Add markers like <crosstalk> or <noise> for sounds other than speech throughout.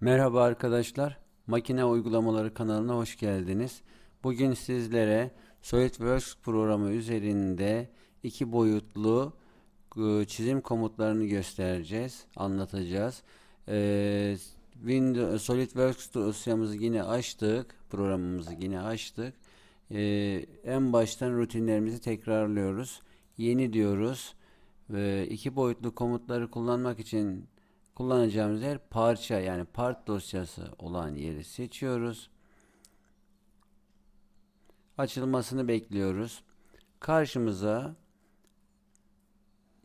Merhaba arkadaşlar. Makine Uygulamaları kanalına hoş geldiniz. Bugün sizlere SolidWorks programı üzerinde iki boyutlu e, çizim komutlarını göstereceğiz, anlatacağız. Ee, Windows, SolidWorks dosyamızı yine açtık, programımızı yine açtık. En baştan rutinlerimizi tekrarlıyoruz. Yeni diyoruz ve iki boyutlu komutları kullanmak için kullanacağımız yer parça yani part dosyası olan yeri seçiyoruz. Açılmasını bekliyoruz. Karşımıza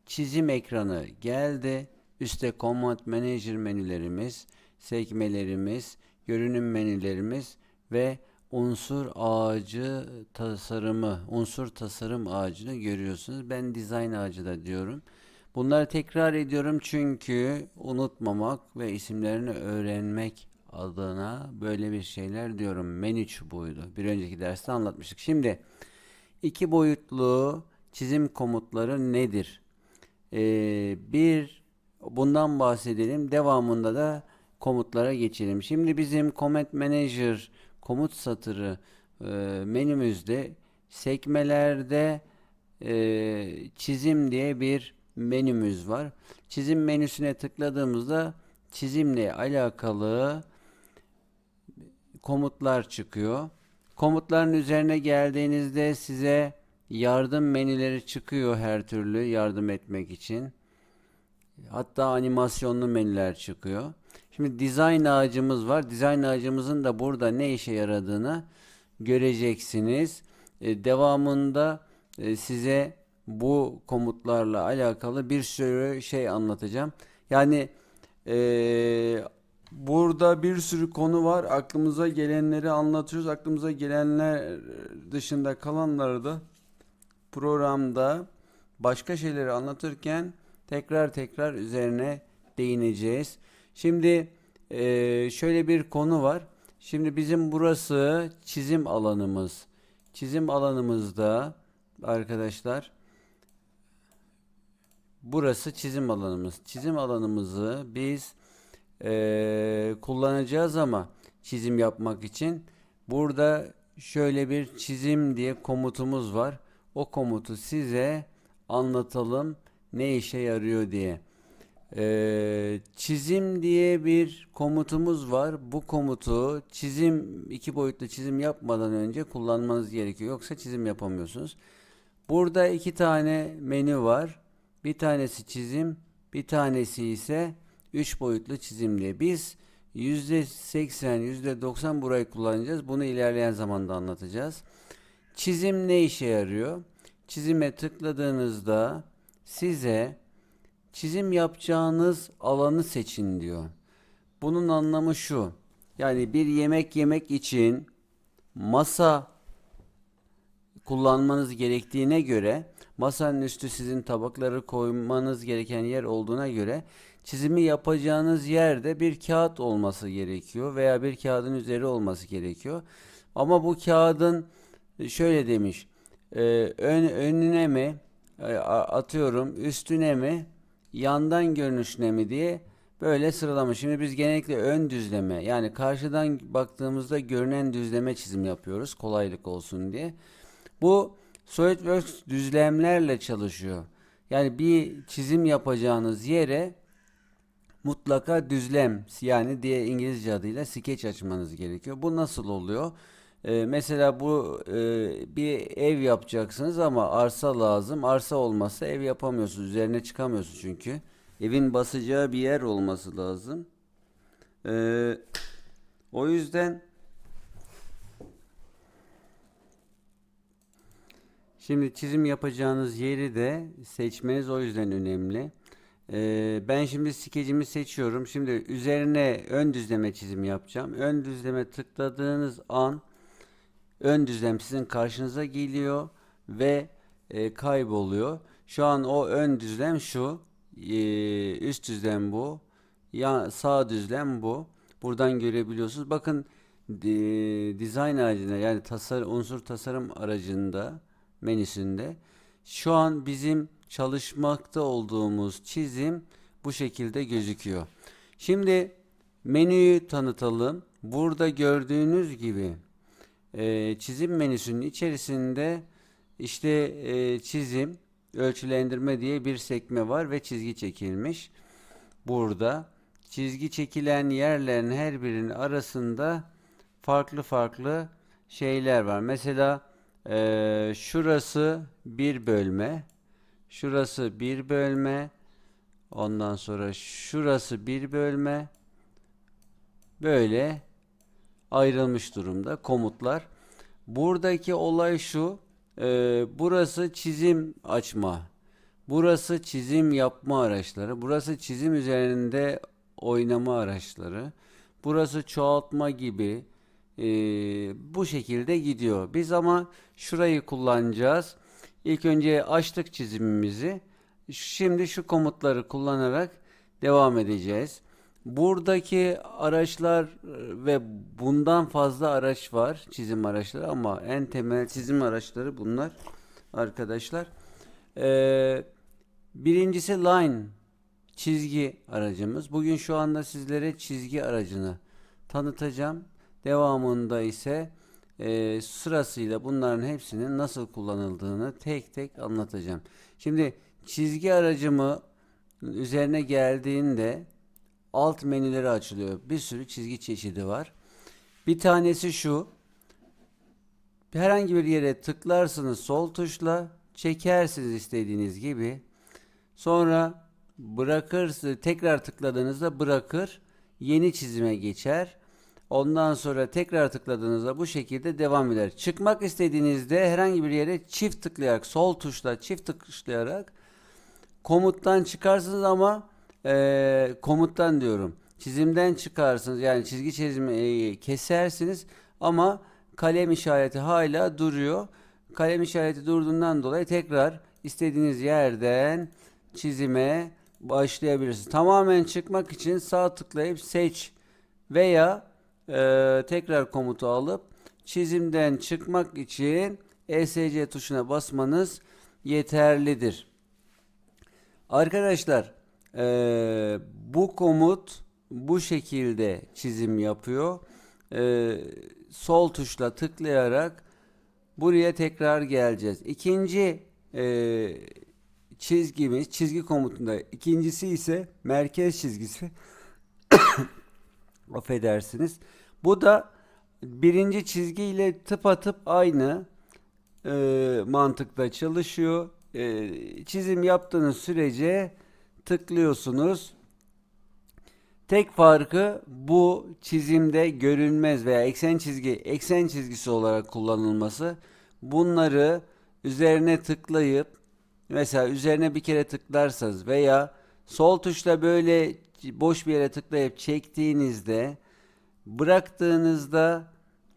çizim ekranı geldi. Üste Command Manager menülerimiz, sekmelerimiz, görünüm menülerimiz ve unsur ağacı tasarımı, unsur tasarım ağacını görüyorsunuz. Ben design ağacı da diyorum. Bunları tekrar ediyorum çünkü unutmamak ve isimlerini öğrenmek adına böyle bir şeyler diyorum. Menü çubuğuydu. Bir önceki derste anlatmıştık. Şimdi iki boyutlu çizim komutları nedir? Ee, bir bundan bahsedelim. Devamında da komutlara geçelim. Şimdi bizim Command Manager komut satırı e, menümüzde sekmelerde e, çizim diye bir menümüz var. Çizim menüsüne tıkladığımızda çizimle alakalı komutlar çıkıyor. Komutların üzerine geldiğinizde size yardım menüleri çıkıyor her türlü yardım etmek için. Hatta animasyonlu menüler çıkıyor. Şimdi design ağacımız var. Design ağacımızın da burada ne işe yaradığını göreceksiniz. E, devamında e, size bu komutlarla alakalı bir sürü şey anlatacağım. Yani e, burada bir sürü konu var. Aklımıza gelenleri anlatıyoruz. Aklımıza gelenler dışında kalanları da programda başka şeyleri anlatırken tekrar tekrar üzerine değineceğiz. Şimdi e, şöyle bir konu var. Şimdi bizim burası çizim alanımız. Çizim alanımızda arkadaşlar burası çizim alanımız. Çizim alanımızı biz e, kullanacağız ama çizim yapmak için burada şöyle bir çizim diye komutumuz var. O komutu size anlatalım ne işe yarıyor diye. Ee, çizim diye bir komutumuz var. Bu komutu çizim iki boyutlu çizim yapmadan önce kullanmanız gerekiyor. Yoksa çizim yapamıyorsunuz. Burada iki tane menü var. Bir tanesi çizim, bir tanesi ise üç boyutlu çizim diye. Biz %80, %90 burayı kullanacağız. Bunu ilerleyen zamanda anlatacağız. Çizim ne işe yarıyor? Çizime tıkladığınızda size çizim yapacağınız alanı seçin diyor. Bunun anlamı şu. Yani bir yemek yemek için masa kullanmanız gerektiğine göre masanın üstü sizin tabakları koymanız gereken yer olduğuna göre çizimi yapacağınız yerde bir kağıt olması gerekiyor veya bir kağıdın üzeri olması gerekiyor. Ama bu kağıdın şöyle demiş e, ön, önüne mi e, atıyorum üstüne mi yandan görünüşüne mi diye böyle sıralamış. Şimdi biz genellikle ön düzleme yani karşıdan baktığımızda görünen düzleme çizim yapıyoruz kolaylık olsun diye. Bu SolidWorks düzlemlerle çalışıyor. Yani bir çizim yapacağınız yere mutlaka düzlem yani diye İngilizce adıyla sketch açmanız gerekiyor. Bu nasıl oluyor? Ee, mesela bu e, bir ev yapacaksınız ama arsa lazım. Arsa olmazsa ev yapamıyorsunuz. Üzerine çıkamıyorsunuz çünkü. Evin basacağı bir yer olması lazım. Ee, o yüzden şimdi çizim yapacağınız yeri de seçmeniz o yüzden önemli. Ee, ben şimdi skecimi seçiyorum. Şimdi üzerine ön düzleme çizim yapacağım. Ön düzleme tıkladığınız an ön düzlem sizin karşınıza geliyor ve e, kayboluyor. Şu an o ön düzlem şu, e, üst düzlem bu, sağ düzlem bu. Buradan görebiliyorsunuz. Bakın e, design ağacında yani tasar unsur tasarım aracında menüsünde şu an bizim çalışmakta olduğumuz çizim bu şekilde gözüküyor. Şimdi menüyü tanıtalım. Burada gördüğünüz gibi e, çizim menüsünün içerisinde işte e, çizim, ölçülendirme diye bir sekme var ve çizgi çekilmiş. Burada çizgi çekilen yerlerin her birinin arasında farklı farklı şeyler var. Mesela e, şurası bir bölme, şurası bir bölme, ondan sonra şurası bir bölme, böyle ayrılmış durumda komutlar. Buradaki olay şu, e, burası çizim açma, burası çizim yapma araçları, burası çizim üzerinde oynama araçları, burası çoğaltma gibi e, bu şekilde gidiyor. Biz ama şurayı kullanacağız. İlk önce açtık çizimimizi. Şimdi şu komutları kullanarak devam edeceğiz. Buradaki araçlar e, ve bundan fazla araç var çizim araçları ama en temel çizim araçları bunlar arkadaşlar. Ee, birincisi line çizgi aracımız. Bugün şu anda sizlere çizgi aracını tanıtacağım. Devamında ise e, sırasıyla bunların hepsinin nasıl kullanıldığını tek tek anlatacağım. Şimdi çizgi aracımı üzerine geldiğinde alt menüleri açılıyor. Bir sürü çizgi çeşidi var. Bir tanesi şu. Herhangi bir yere tıklarsınız sol tuşla çekersiniz istediğiniz gibi. Sonra bırakırsınız tekrar tıkladığınızda bırakır yeni çizime geçer. Ondan sonra tekrar tıkladığınızda bu şekilde devam eder. Çıkmak istediğinizde herhangi bir yere çift tıklayarak sol tuşla çift tıklayarak komuttan çıkarsınız ama e, komuttan diyorum. Çizimden çıkarsınız yani çizgi çizimi kesersiniz ama kalem işareti hala duruyor. Kalem işareti durduğundan dolayı tekrar istediğiniz yerden çizime başlayabilirsiniz. Tamamen çıkmak için sağ tıklayıp seç veya e, tekrar komutu alıp çizimden çıkmak için ESC tuşuna basmanız yeterlidir. Arkadaşlar e, bu komut bu şekilde çizim yapıyor. E, sol tuşla tıklayarak buraya tekrar geleceğiz. İkinci e, çizgimiz çizgi komutunda ikincisi ise merkez çizgisi <coughs> affedersiniz. Bu da birinci çizgi ile tıpatıp aynı e, mantıkta çalışıyor. E, çizim yaptığınız sürece tıklıyorsunuz. Tek farkı bu çizimde görünmez veya eksen çizgi eksen çizgisi olarak kullanılması. Bunları üzerine tıklayıp mesela üzerine bir kere tıklarsanız veya sol tuşla böyle boş bir yere tıklayıp çektiğinizde bıraktığınızda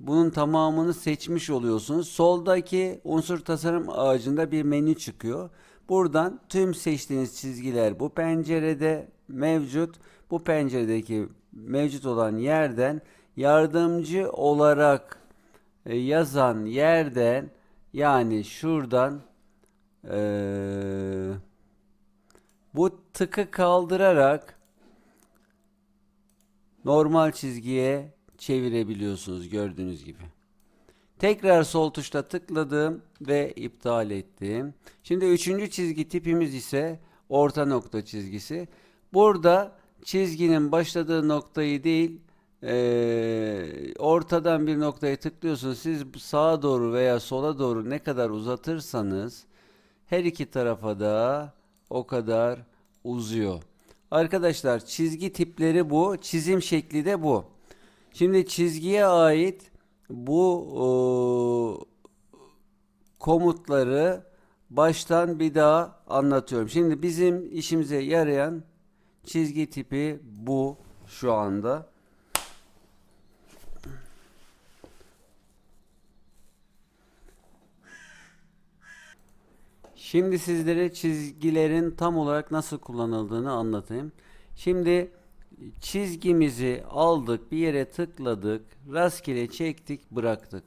bunun tamamını seçmiş oluyorsunuz. Soldaki unsur tasarım ağacında bir menü çıkıyor. Buradan tüm seçtiğiniz çizgiler bu pencerede mevcut. Bu penceredeki mevcut olan yerden yardımcı olarak e, yazan yerden yani şuradan ee, bu tıkı kaldırarak normal çizgiye çevirebiliyorsunuz gördüğünüz gibi. Tekrar sol tuşla tıkladım ve iptal ettim. Şimdi üçüncü çizgi tipimiz ise orta nokta çizgisi. Burada çizginin başladığı noktayı değil e, ortadan bir noktaya tıklıyorsunuz. Siz sağa doğru veya sola doğru ne kadar uzatırsanız her iki tarafa da o kadar uzuyor. Arkadaşlar çizgi tipleri bu. Çizim şekli de bu. Şimdi çizgiye ait bu e, komutları baştan bir daha anlatıyorum. Şimdi bizim işimize yarayan çizgi tipi bu şu anda. Şimdi sizlere çizgilerin tam olarak nasıl kullanıldığını anlatayım. Şimdi çizgimizi aldık, bir yere tıkladık, rastgele çektik, bıraktık.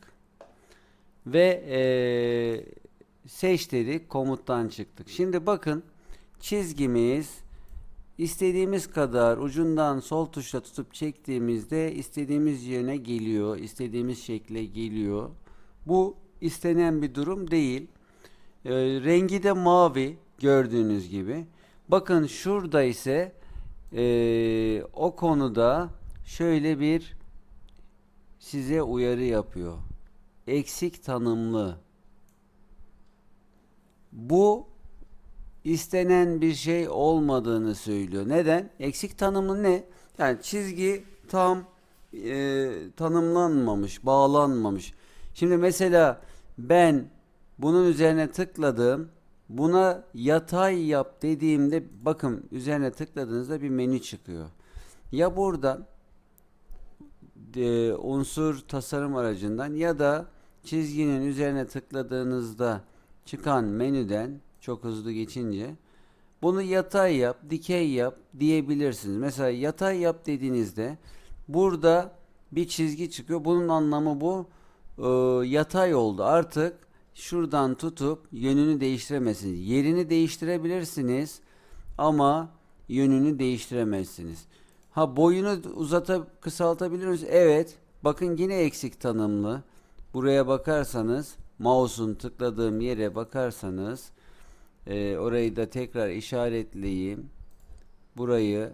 Ve ee, seç dedik, komuttan çıktık. Şimdi bakın çizgimiz istediğimiz kadar ucundan sol tuşla tutup çektiğimizde istediğimiz yöne geliyor, istediğimiz şekle geliyor. Bu istenen bir durum değil. Ee, rengi de mavi gördüğünüz gibi. Bakın şurada ise ee, o konuda şöyle bir size uyarı yapıyor. Eksik tanımlı. Bu istenen bir şey olmadığını söylüyor. Neden? Eksik tanımı ne? Yani çizgi tam e, tanımlanmamış, bağlanmamış. Şimdi mesela ben bunun üzerine tıkladım. Buna yatay yap dediğimde bakın üzerine tıkladığınızda bir menü çıkıyor. Ya buradan e, unsur tasarım aracından ya da çizginin üzerine tıkladığınızda çıkan menüden çok hızlı geçince bunu yatay yap, dikey yap diyebilirsiniz. Mesela yatay yap dediğinizde burada bir çizgi çıkıyor. Bunun anlamı bu e, yatay oldu. Artık şuradan tutup yönünü değiştiremezsiniz. Yerini değiştirebilirsiniz ama yönünü değiştiremezsiniz. Ha boyunu uzatıp kısaltabilir miyiz? Evet. Bakın yine eksik tanımlı. Buraya bakarsanız mouse'un tıkladığım yere bakarsanız e, orayı da tekrar işaretleyeyim. Burayı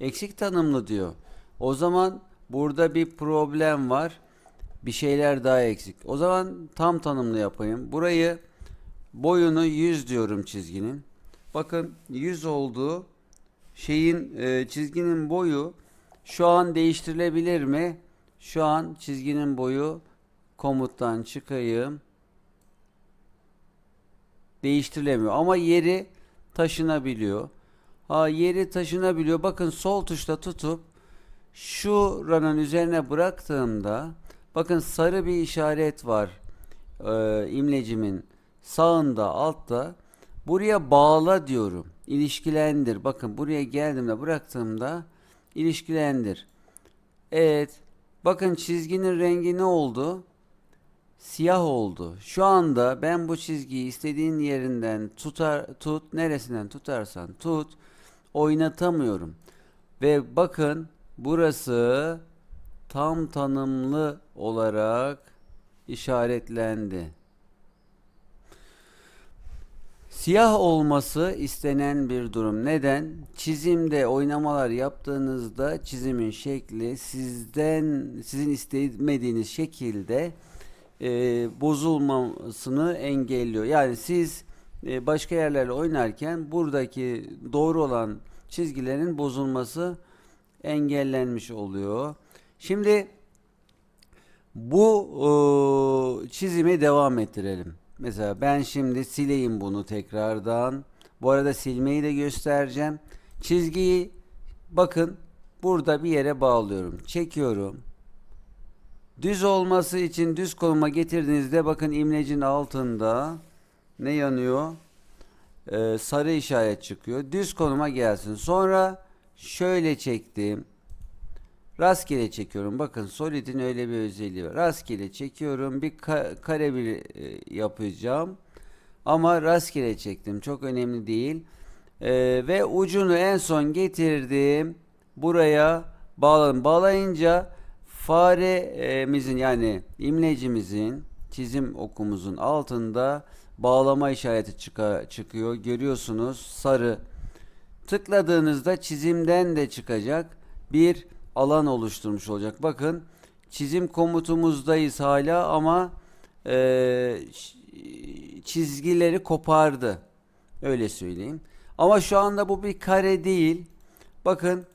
eksik tanımlı diyor. O zaman burada bir problem var. Bir şeyler daha eksik. O zaman tam tanımlı yapayım. Burayı boyunu 100 diyorum çizginin. Bakın 100 oldu. Şeyin e, çizginin boyu şu an değiştirilebilir mi? Şu an çizginin boyu komuttan çıkayım. Değiştirilemiyor ama yeri taşınabiliyor. Ha yeri taşınabiliyor. Bakın sol tuşla tutup şu ranın üzerine bıraktığımda bakın sarı bir işaret var. Ee, imlecimin sağında altta buraya bağla diyorum. İlişkilendir. Bakın buraya geldiğimde bıraktığımda ilişkilendir. Evet. Bakın çizginin rengi ne oldu? Siyah oldu. Şu anda ben bu çizgiyi istediğin yerinden tutar tut neresinden tutarsan tut oynatamıyorum. Ve bakın burası tam tanımlı olarak işaretlendi. Siyah olması istenen bir durum. Neden? Çizimde oynamalar yaptığınızda çizimin şekli sizden sizin istemediğiniz şekilde e, bozulmasını engelliyor. Yani siz e, başka yerlerle oynarken buradaki doğru olan çizgilerin bozulması engellenmiş oluyor. Şimdi bu e, çizimi devam ettirelim. Mesela ben şimdi sileyim bunu tekrardan. Bu arada silmeyi de göstereceğim. Çizgiyi bakın burada bir yere bağlıyorum. Çekiyorum. Düz olması için düz konuma getirdiğinizde bakın imlecin altında ne yanıyor? Ee, sarı işaret çıkıyor. Düz konuma gelsin. Sonra şöyle çektim. Rastgele çekiyorum. Bakın Solid'in öyle bir özelliği var. Rastgele çekiyorum. Bir ka kare bir e, yapacağım. Ama rastgele çektim. Çok önemli değil. Ee, ve ucunu en son getirdim. Buraya bağladım. Bağlayınca faremizin yani imlecimizin çizim okumuzun altında bağlama işareti çıkıyor. Görüyorsunuz sarı. Tıkladığınızda çizimden de çıkacak bir alan oluşturmuş olacak. Bakın çizim komutumuzdayız hala ama e, çizgileri kopardı. Öyle söyleyeyim. Ama şu anda bu bir kare değil. Bakın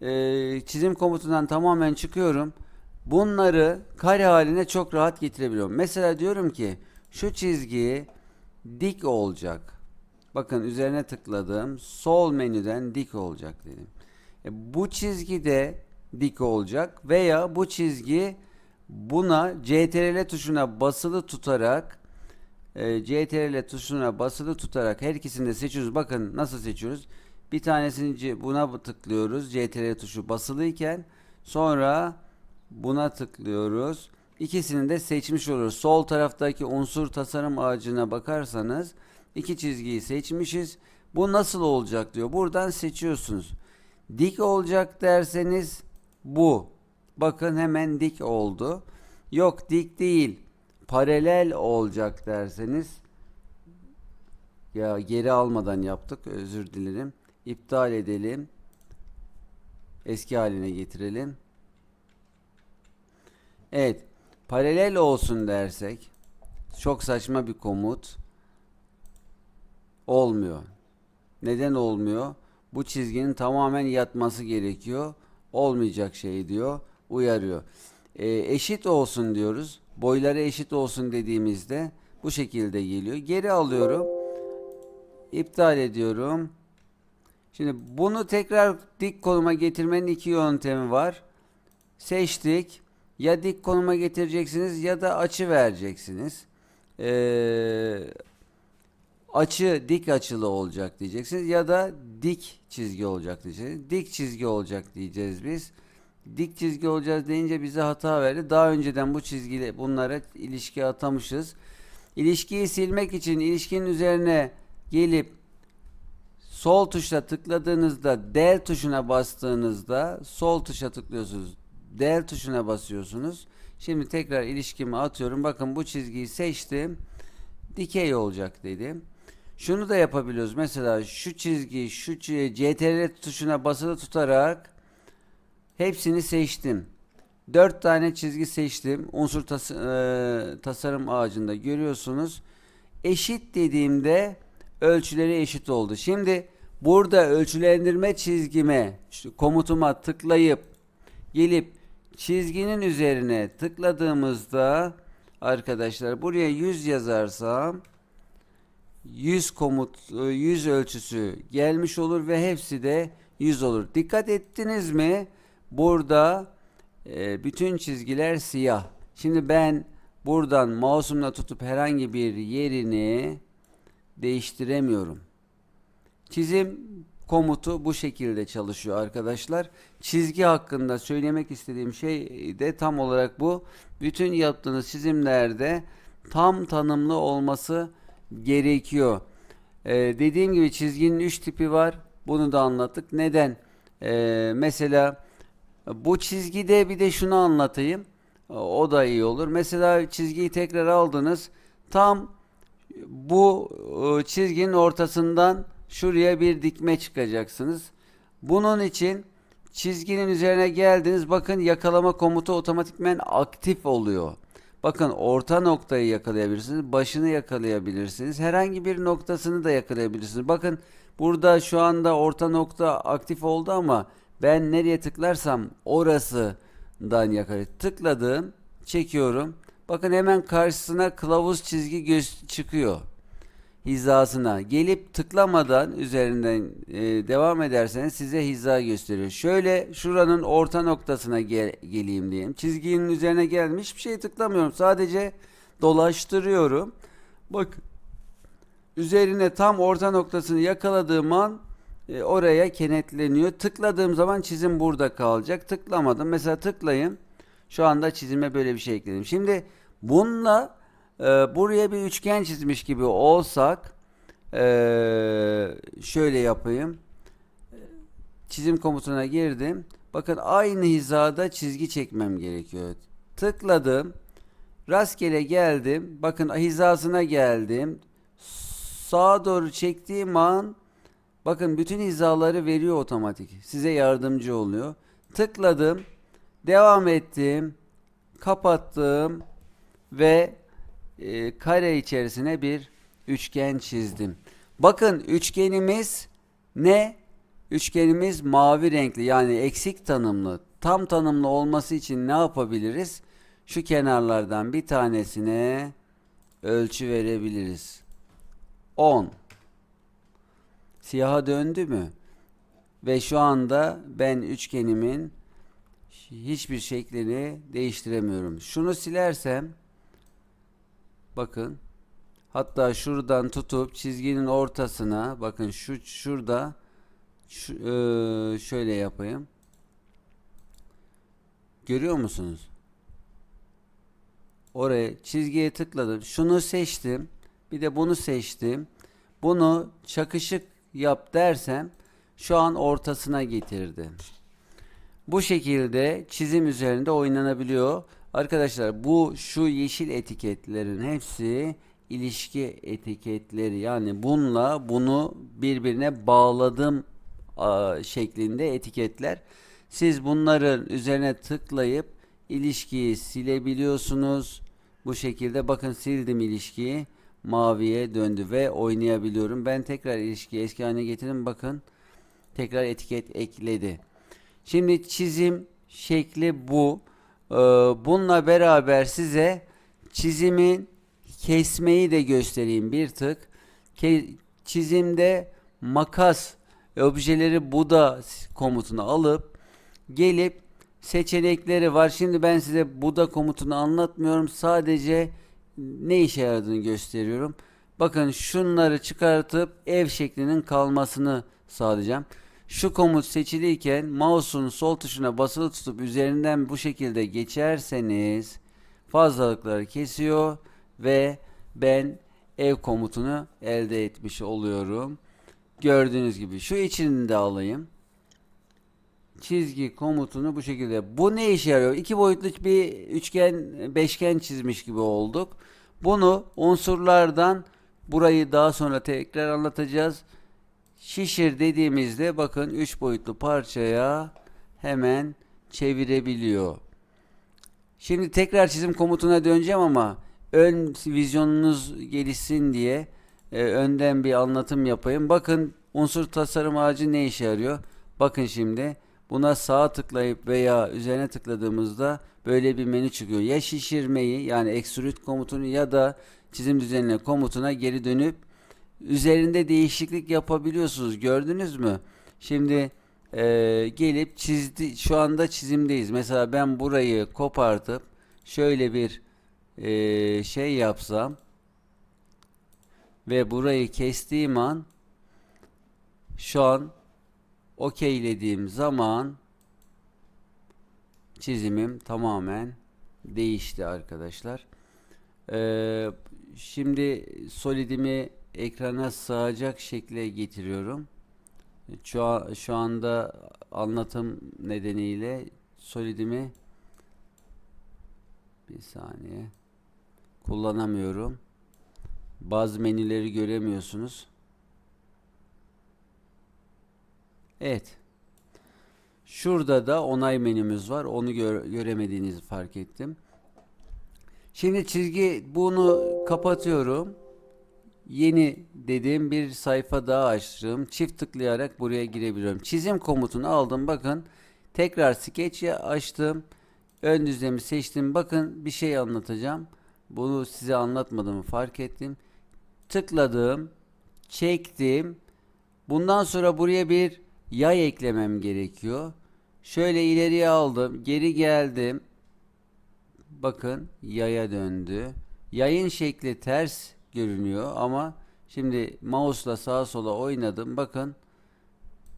e, çizim komutundan tamamen çıkıyorum. Bunları kare haline çok rahat getirebiliyorum. Mesela diyorum ki şu çizgi dik olacak. Bakın üzerine tıkladım. Sol menüden dik olacak dedim. E, bu çizgi de dik olacak veya bu çizgi buna CTRL tuşuna basılı tutarak e, CTRL tuşuna basılı tutarak her ikisini de seçiyoruz. Bakın nasıl seçiyoruz. Bir tanesini buna tıklıyoruz. CTRL tuşu basılıyken sonra buna tıklıyoruz. İkisini de seçmiş oluruz. Sol taraftaki unsur tasarım ağacına bakarsanız iki çizgiyi seçmişiz. Bu nasıl olacak diyor. Buradan seçiyorsunuz. Dik olacak derseniz bu. Bakın hemen dik oldu. Yok dik değil. Paralel olacak derseniz ya geri almadan yaptık. Özür dilerim. İptal edelim. Eski haline getirelim. Evet. Paralel olsun dersek çok saçma bir komut. Olmuyor. Neden olmuyor? Bu çizginin tamamen yatması gerekiyor. Olmayacak şey diyor. Uyarıyor. Ee, eşit olsun diyoruz. Boyları eşit olsun dediğimizde bu şekilde geliyor. Geri alıyorum. İptal ediyorum. Şimdi bunu tekrar dik konuma getirmenin iki yöntemi var. Seçtik. Ya dik konuma getireceksiniz ya da açı vereceksiniz. Ee, açı dik açılı olacak diyeceksiniz ya da dik çizgi olacak diyeceksiniz. Dik çizgi olacak diyeceğiz biz. Dik çizgi olacağız deyince bize hata verdi. Daha önceden bu çizgiyle bunlara ilişki atamışız. İlişkiyi silmek için ilişkinin üzerine gelip sol tuşla tıkladığınızda del tuşuna bastığınızda sol tuşa tıklıyorsunuz. Del tuşuna basıyorsunuz. Şimdi tekrar ilişkimi atıyorum. Bakın bu çizgiyi seçtim. Dikey olacak dedim. Şunu da yapabiliyoruz. Mesela şu çizgi, şu CTRL tuşuna basılı tutarak hepsini seçtim. 4 tane çizgi seçtim. Unsur tas- e, tasarım ağacında görüyorsunuz. Eşit dediğimde ölçüleri eşit oldu. Şimdi burada ölçülendirme çizgime, komutuma tıklayıp gelip çizginin üzerine tıkladığımızda arkadaşlar buraya 100 yazarsam 100 komut e, 100 ölçüsü gelmiş olur ve hepsi de 100 olur. Dikkat ettiniz mi? Burada e, bütün çizgiler siyah. Şimdi ben buradan mouse'umla tutup herhangi bir yerini değiştiremiyorum. Çizim komutu bu şekilde çalışıyor arkadaşlar. Çizgi hakkında söylemek istediğim şey de tam olarak bu. Bütün yaptığınız çizimlerde tam tanımlı olması. Ee, dediğim gibi çizginin 3 tipi var. Bunu da anlattık. Neden? Ee, mesela bu çizgide bir de şunu anlatayım. O da iyi olur. Mesela çizgiyi tekrar aldınız. Tam bu e, çizginin ortasından şuraya bir dikme çıkacaksınız. Bunun için çizginin üzerine geldiniz. Bakın yakalama komutu otomatikmen aktif oluyor. Bakın orta noktayı yakalayabilirsiniz. Başını yakalayabilirsiniz. Herhangi bir noktasını da yakalayabilirsiniz. Bakın burada şu anda orta nokta aktif oldu ama ben nereye tıklarsam orasından yakalayayım. Tıkladım. Çekiyorum. Bakın hemen karşısına kılavuz çizgi çıkıyor hizasına gelip tıklamadan üzerinden e, devam ederseniz size hiza gösteriyor. Şöyle şuranın orta noktasına gel- geleyim diyeyim. Çizginin üzerine gelmiş bir şey tıklamıyorum. Sadece dolaştırıyorum. Bak üzerine tam orta noktasını yakaladığım an e, oraya kenetleniyor. Tıkladığım zaman çizim burada kalacak. Tıklamadım. Mesela tıklayın. Şu anda çizime böyle bir şey ekledim. Şimdi bununla e, buraya bir üçgen çizmiş gibi olsak e, şöyle yapayım. Çizim komutuna girdim. Bakın aynı hizada çizgi çekmem gerekiyor. Tıkladım. Rastgele geldim. Bakın hizasına geldim. Sağa doğru çektiğim an bakın bütün hizaları veriyor otomatik. Size yardımcı oluyor. Tıkladım. Devam ettim. Kapattım ve e, kare içerisine bir üçgen çizdim. Bakın üçgenimiz ne? Üçgenimiz mavi renkli yani eksik tanımlı. Tam tanımlı olması için ne yapabiliriz? Şu kenarlardan bir tanesine ölçü verebiliriz. 10. Siyaha döndü mü? Ve şu anda ben üçgenimin hiçbir şeklini değiştiremiyorum. Şunu silersem bakın hatta şuradan tutup çizginin ortasına bakın şu şurada şu, eee, şöyle yapayım. Görüyor musunuz? Oraya çizgiye tıkladım. Şunu seçtim. Bir de bunu seçtim. Bunu çakışık yap dersem şu an ortasına getirdi. Bu şekilde çizim üzerinde oynanabiliyor. Arkadaşlar bu şu yeşil etiketlerin hepsi ilişki etiketleri. Yani bununla bunu birbirine bağladım şeklinde etiketler. Siz bunların üzerine tıklayıp ilişkiyi silebiliyorsunuz. Bu şekilde bakın sildim ilişkiyi. Maviye döndü ve oynayabiliyorum. Ben tekrar ilişkiyi eski haline getirdim. Bakın tekrar etiket ekledi. Şimdi çizim şekli bu. Ee, bununla beraber size çizimin kesmeyi de göstereyim bir tık. Ke- çizimde makas objeleri Buda komutunu alıp gelip seçenekleri var. Şimdi ben size Buda komutunu anlatmıyorum. Sadece ne işe yaradığını gösteriyorum. Bakın şunları çıkartıp ev şeklinin kalmasını sağlayacağım. Şu komut seçiliyken mouse'un sol tuşuna basılı tutup üzerinden bu şekilde geçerseniz fazlalıkları kesiyor ve ben ev komutunu elde etmiş oluyorum. Gördüğünüz gibi şu içini de alayım. Çizgi komutunu bu şekilde. Bu ne işe yarıyor? İki boyutlu bir üçgen, beşgen çizmiş gibi olduk. Bunu unsurlardan burayı daha sonra tekrar anlatacağız. Şişir dediğimizde bakın 3 boyutlu parçaya hemen çevirebiliyor. Şimdi tekrar çizim komutuna döneceğim ama ön vizyonunuz gelişsin diye e, önden bir anlatım yapayım. Bakın unsur tasarım ağacı ne işe yarıyor? Bakın şimdi buna sağ tıklayıp veya üzerine tıkladığımızda böyle bir menü çıkıyor. Ya şişirmeyi yani extrude komutunu ya da çizim düzenine komutuna geri dönüp üzerinde değişiklik yapabiliyorsunuz. Gördünüz mü? Şimdi e, gelip çizdi. Şu anda çizimdeyiz. Mesela ben burayı kopartıp şöyle bir e, şey yapsam ve burayı kestiğim an şu an okeylediğim zaman çizimim tamamen değişti arkadaşlar. Ee, şimdi solidimi ekrana sığacak şekle getiriyorum. Şu, şu anda anlatım nedeniyle solidimi bir saniye kullanamıyorum. Bazı menüleri göremiyorsunuz. Evet. Şurada da onay menümüz var. Onu gör, göremediğinizi fark ettim. Şimdi çizgi bunu kapatıyorum. Yeni dediğim bir sayfa daha açtım. Çift tıklayarak buraya girebiliyorum. Çizim komutunu aldım. Bakın tekrar sketch açtım. Ön düzlemi seçtim. Bakın bir şey anlatacağım. Bunu size anlatmadığımı fark ettim. Tıkladım. Çektim. Bundan sonra buraya bir yay eklemem gerekiyor. Şöyle ileriye aldım. Geri geldim. Bakın yaya döndü. Yayın şekli ters görünüyor ama şimdi mouse'la sağa sola oynadım. Bakın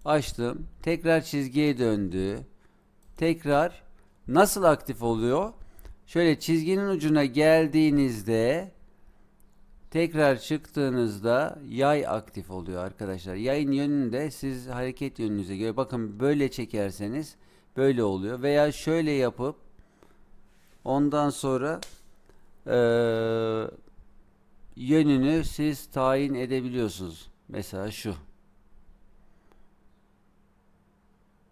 açtım. Tekrar çizgiye döndü. Tekrar nasıl aktif oluyor? Şöyle çizginin ucuna geldiğinizde tekrar çıktığınızda yay aktif oluyor arkadaşlar. Yayın yönünde siz hareket yönünüze göre bakın böyle çekerseniz böyle oluyor veya şöyle yapıp ondan sonra eee yönünü siz tayin edebiliyorsunuz. Mesela şu.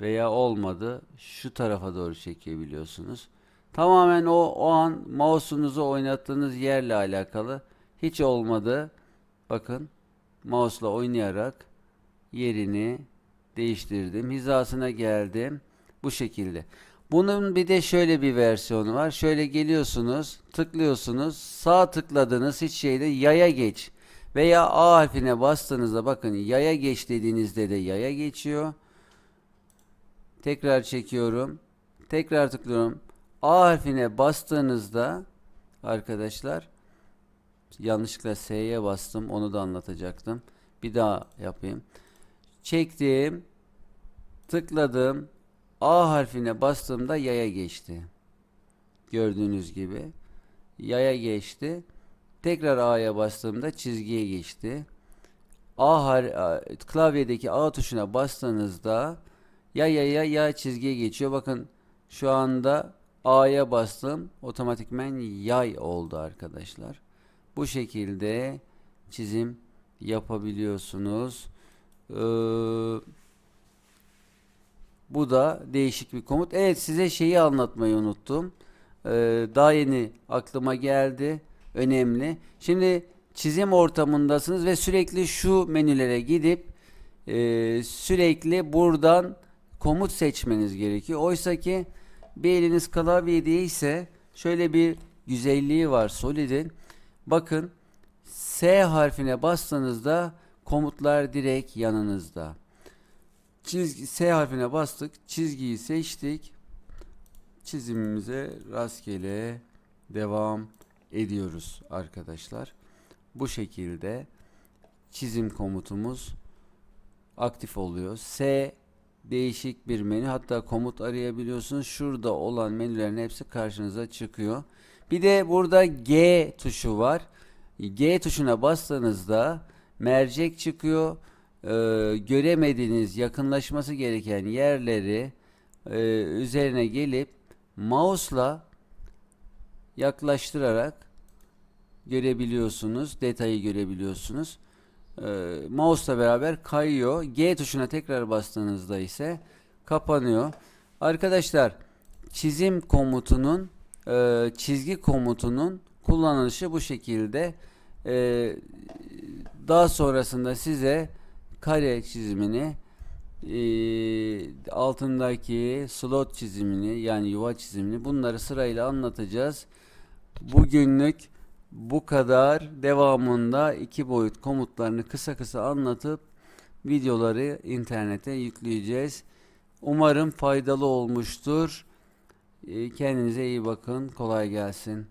Veya olmadı şu tarafa doğru çekebiliyorsunuz. Tamamen o o an mouse'unuzu oynattığınız yerle alakalı. Hiç olmadı. Bakın mouse'la oynayarak yerini değiştirdim. Hizasına geldim. Bu şekilde. Bunun bir de şöyle bir versiyonu var. Şöyle geliyorsunuz, tıklıyorsunuz, sağ tıkladığınız hiç şeyde yaya geç veya A harfine bastığınızda bakın yaya geç dediğinizde de yaya geçiyor. Tekrar çekiyorum. Tekrar tıklıyorum. A harfine bastığınızda arkadaşlar yanlışlıkla S'ye bastım. Onu da anlatacaktım. Bir daha yapayım. Çektim. Tıkladım. A harfine bastığımda yaya geçti. Gördüğünüz gibi. Yaya geçti. Tekrar A'ya bastığımda çizgiye geçti. A har klavyedeki A tuşuna bastığınızda ya ya ya ya çizgiye geçiyor. Bakın şu anda A'ya bastım. Otomatikmen yay oldu arkadaşlar. Bu şekilde çizim yapabiliyorsunuz. Ee, bu da değişik bir komut. Evet size şeyi anlatmayı unuttum. Ee, daha yeni aklıma geldi. Önemli. Şimdi çizim ortamındasınız ve sürekli şu menülere gidip e, sürekli buradan komut seçmeniz gerekiyor. Oysa ki bir eliniz klavyede ise şöyle bir güzelliği var Solid'in. Bakın S harfine bastığınızda komutlar direkt yanınızda. Çizgi S harfine bastık. Çizgiyi seçtik. Çizimimize rastgele devam ediyoruz arkadaşlar. Bu şekilde çizim komutumuz aktif oluyor. S değişik bir menü. Hatta komut arayabiliyorsunuz. Şurada olan menülerin hepsi karşınıza çıkıyor. Bir de burada G tuşu var. G tuşuna bastığınızda mercek çıkıyor. Ee, göremediğiniz yakınlaşması gereken yerleri e, üzerine gelip mouse'la yaklaştırarak görebiliyorsunuz. Detayı görebiliyorsunuz. Ee, mouse'la beraber kayıyor. G tuşuna tekrar bastığınızda ise kapanıyor. Arkadaşlar çizim komutunun e, çizgi komutunun kullanılışı bu şekilde. Ee, daha sonrasında size kare çizimini e, altındaki slot çizimini yani yuva çizimini bunları sırayla anlatacağız. Bugünlük bu kadar. Devamında iki boyut komutlarını kısa kısa anlatıp videoları internete yükleyeceğiz. Umarım faydalı olmuştur. E, Kendinize iyi bakın. Kolay gelsin.